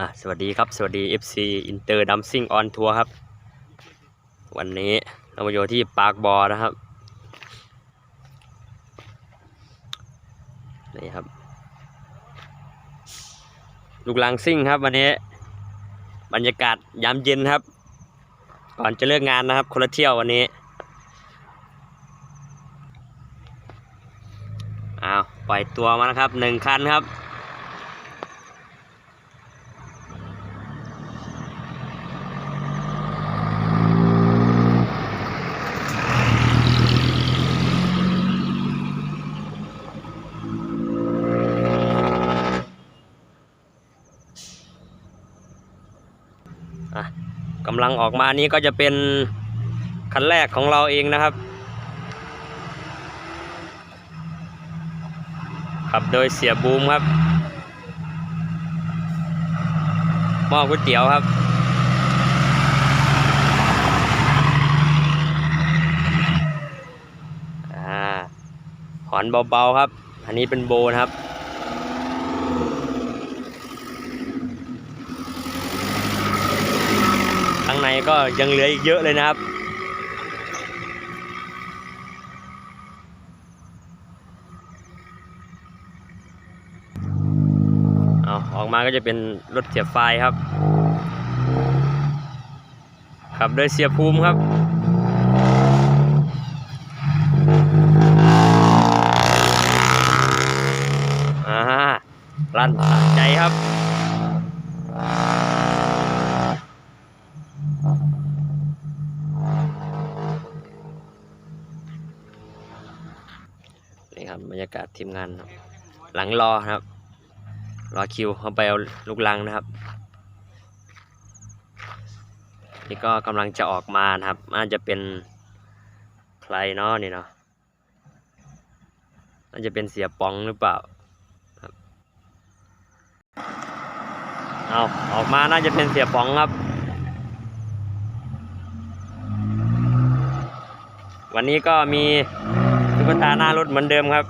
อะสวัสดีครับ สวัสดี FC Inter Dancing on Tour ครับ วันนี้เรามาอยู่ที่ปาร์คบอนะครับ นี่ครับ ลูกลังซิ่งครับ วันนี้ บรรยากาศยามเย็นครับ ก่อนจะเลิกงานนะครับ คนละเที่ยววันนี้ อ้าว ปล่อยตัวมานะครับหนึ่งคันครับ กำลังออกมานี้ก็จะเป็นคันแรกของเราเองนะครับ ขับโดยเสียบูมครับหม้อก๋วยเตี๋ยวครับอ่าหอนเบาๆครับ อันนี้เป็นโบนะครับ ข้างใน ก็ยังเหลืออีกเยอะเลยนะครับ เอาออกมาก็จะเป็นรถเสียบไฟครับขับโดยเสียภูมิครับ อ่าลั่นสะใจครับ นี่ครับบรรยากาศ ทีมงานครับ หลังรอครับ รอคิวเขาไปเอาลูกลังนะครับ นี่ก็กำลังจะออกมานะครับน่าจะเป็นใครเนาะนี่เนาะน่าจะเป็นเสียปองหรือเปล่าครับเอาออกมาน่าจะเป็นเสียปองครับ วันนี้ก็มีตุ๊กตาหน้ารถเหมือนเดิมครับ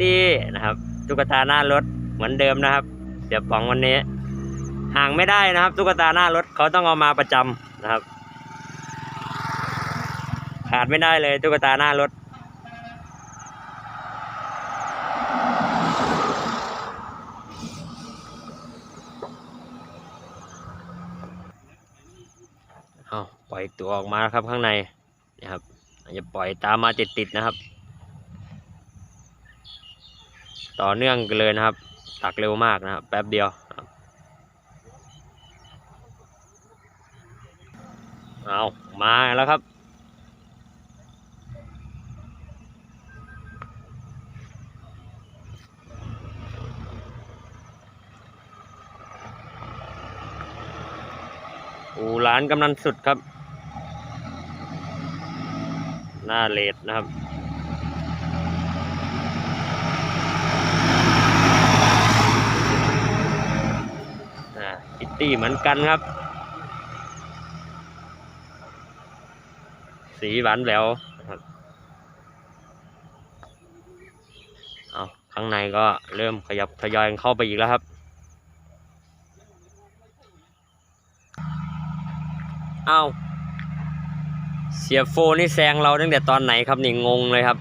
ตี้นะครับตุ๊กตาหน้ารถเหมือนเดิมนะครับเดี๋ยวป๋องวันนี้ห่างไม่ได้นะครับตุ๊กตาหน้ารถเขาต้องเอามาประจำนะครับ ขาดไม่ได้เลยตุ๊กตาหน้ารถ เอาปล่อยตัวออกมาครับข้างในนะครับอาจจะปล่อยตามมาติดๆนะครับ ต่อเนื่องกันเลยนะครับ ตักเร็วมากนะครับแป๊บเดียวเอามาแล้วครับ อูร้านกำนันสุดครับ หน้าเลดนะครับ อ่าคิ ตี้เหมือนกันครับ สีหวานแหววครับเอาข้างในก็เริ่มขยับทยอยเข้าไปอีกแล้วครับเอาเสียโฟนี่แซงเราตั้งแต่ตอนไหนครับนี่งงเลยครับ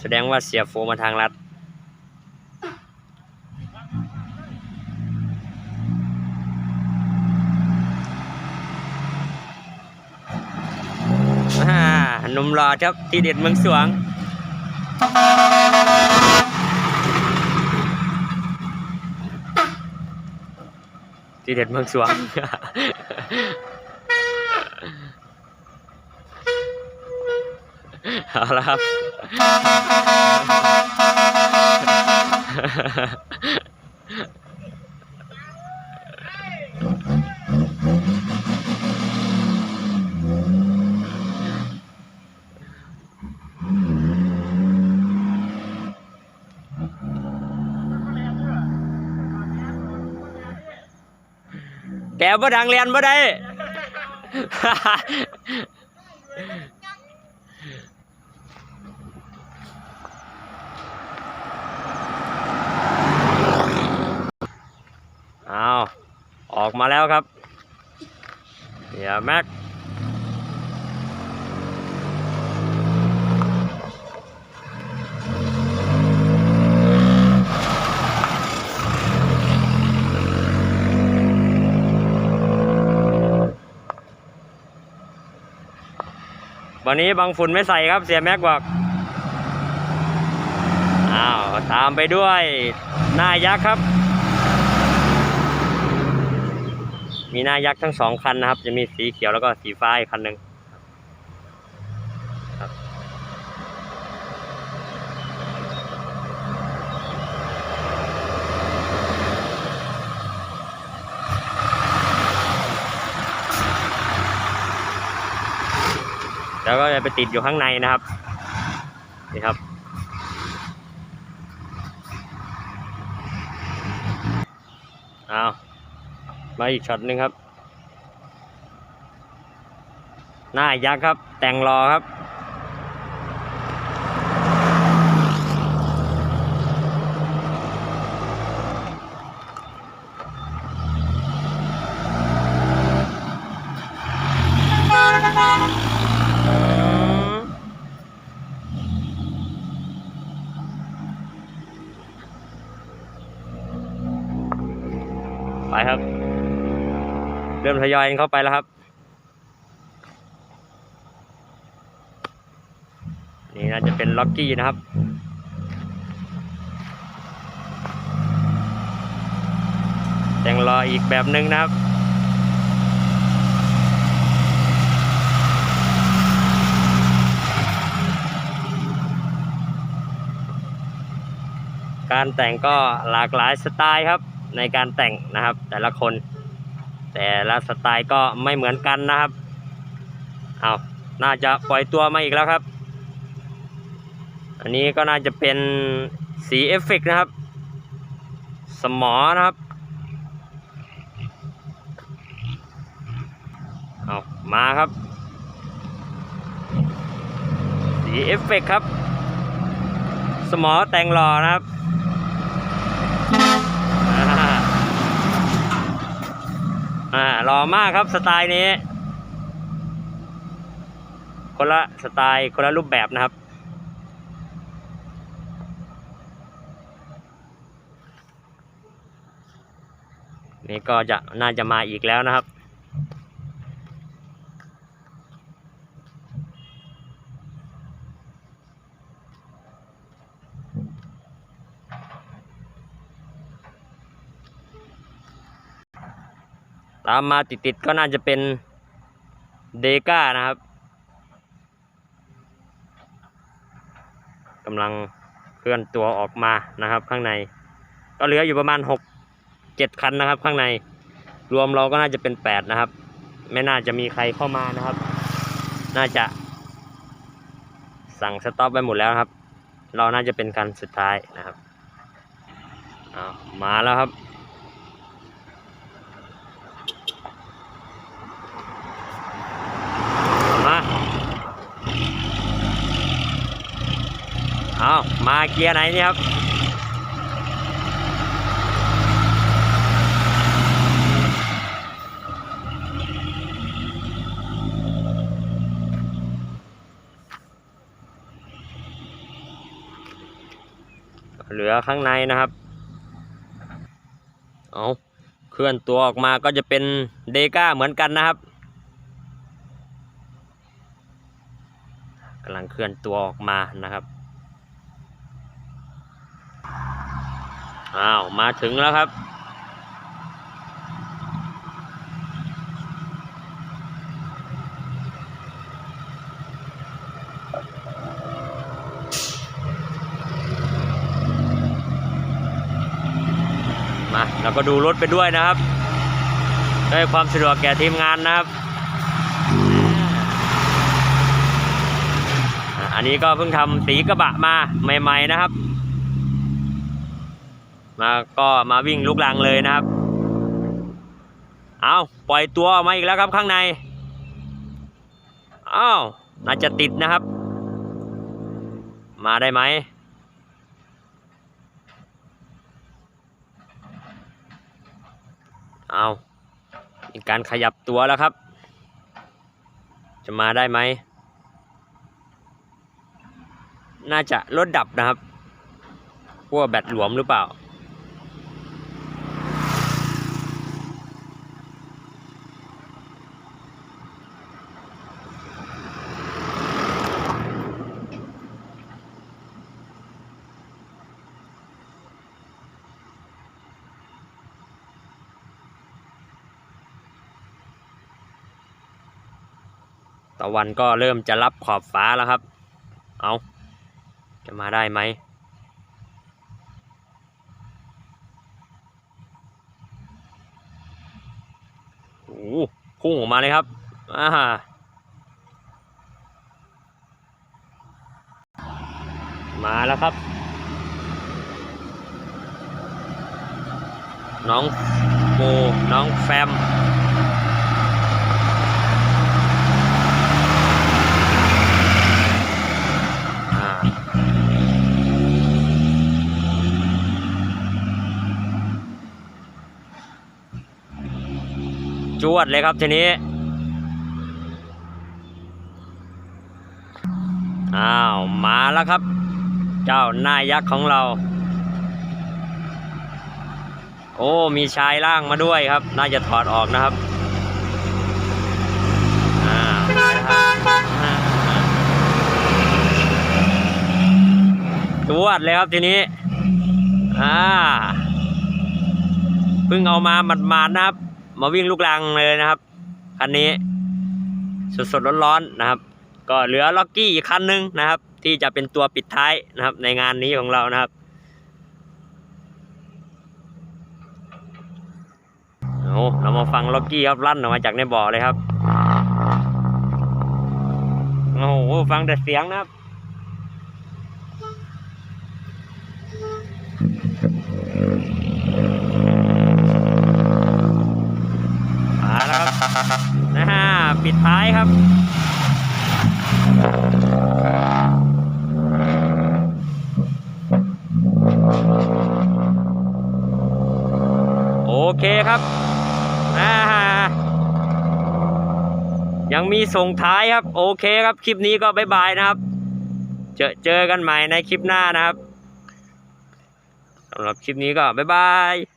แสดงว่าเสียโฟมาทางลัด หนุ่มหล่อครับที่เด็ดเมืองสวง ที่เด็ดเมืองสวงเอาละครับ แกบ่ดังเรียนบ่ได้ เอาออกมาแล้วครับเดี๋ยวแม็ก วันนี้บางฝุ่นไม่ใส่ครับเสียแม็กบอกอ้าวตามไปด้วยหน้ายักษ์ครับ มีหน้ายักษ์ทั้งสองคันนะครับ จะมีสีเขียวแล้วก็สีฟ้าอีกคันหนึ่งครับแล้วก็ จะไปติดอยู่ข้างในนะครับนี่ครับ เอามาอีกช็อตหนึ่งครับ หน้ายักษ์ครับ แต่งรอครับ ไปครับ เริ่มทยอยเข้าไปแล้วครับ นี่น่าจะเป็นล็อกกี้นะครับแต่งรออีกแบบหนึ่งนะครับการแต่งก็หลากหลายสไตล์ครับในการแต่งนะครับแต่ละคน แต่ละสไตล์ก็ไม่เหมือนกันนะครับ เอาน่าจะปล่อยตัวมาอีกแล้วครับ อันนี้ก็น่าจะเป็นสีเอฟเฟกต์นะครับ สมอนะครับ เอามาครับ สีเอฟเฟกต์ครับ สมอแต่งหล่อนะครับ อ่า อ่าหล่อมากครับสไตล์นี้ คนละสไตล์คนละรูปแบบนะครับ นี่ก็จะน่าจะมาอีกแล้วนะครับ ตามมาติดๆก็น่าจะเป็นเดก้านะครับกำลังเคลื่อนตัวออกมานะครับข้างใน ก็เหลืออยู่ประมาณหกเจ็ดคันนะครับ ข้างในรวมเราก็น่าจะเป็นแปดนะครับ ไม่น่าจะมีใครเข้ามานะครับ น่าจะ สั่งสต็อปไปหมดแล้วครับ เราน่าจะเป็นคันสุดท้ายนะครับามาแล้วครับ มาามาเกียร์ไหนเนี่ยครับเหลือข้างในนะครับ เอาเคลื่อนตัวออกมาก็จะเป็นเดก้าเหมือนกันนะครับกำลังเคลื่อนตัวออกมานะครับ อ้าว มาถึงแล้วครับ มาเราก็ดูรถไปด้วยนะครับ ได้ความสะดวกแก่ทีมงานนะครับ อันนี้ก็เพิ่งทำสีกระบะมาใหม่ ๆ นะครับ มาก็มาวิ่งลุกลังเลยนะครับ เอาปล่อยตัวออกมาอีกแล้วครับข้างในอ้าวน่าจะติดนะครับ มาได้ไหมเอามีการขยับตัวแล้วครับ จะมาได้ไหม น่าจะรถดับนะครับพวกแบตหลวมหรือเปล่า ตะวันก็เริ่มจะรับขอบฟ้าแล้วครับ เอาจะมาได้ไหม โอ้โหพุ่งออกมาเลยครับ อ่ามาแล้วครับ น้องโมน้องแฟม อ่าจ วดเลยครับทีนี้อ้าวมาแล้วครับ เจ้าหน้ายักษ์ของเรา โอ้มีชายล่างมาด้วยครับ น่าจะถอดออกนะครับอ่าไปแล้วครับอ่าจวดเลยครับทีนี้อ่าเพิ่งเอามาหมาดๆนะครับ มาวิ่งลูกลังเลยนะครับ คันนี้ สดๆร้อนๆนะครับ ก็เหลือล็อกกี้อีกคันหนึงนะครับ ที่จะเป็นตัวปิดท้ายนะครับ ในงานนี้ของเรานะครับเอาเรามาฟังล็อกกี้ครับลั่นออกมาจากในบ่อเลยครับ โอ้โหฟังแต่เสียงนะครับ มาแล้วครับนะฮะ ปิดท้ายครับ โอเคครับอ่ายังมีส่งท้ายครับ โอเคครับ คลิปนี้ก็บายบายนะครับ เจอเจอกันใหม่ในคลิปหน้านะครับสำหรับคลิปนี้ก็บายบาย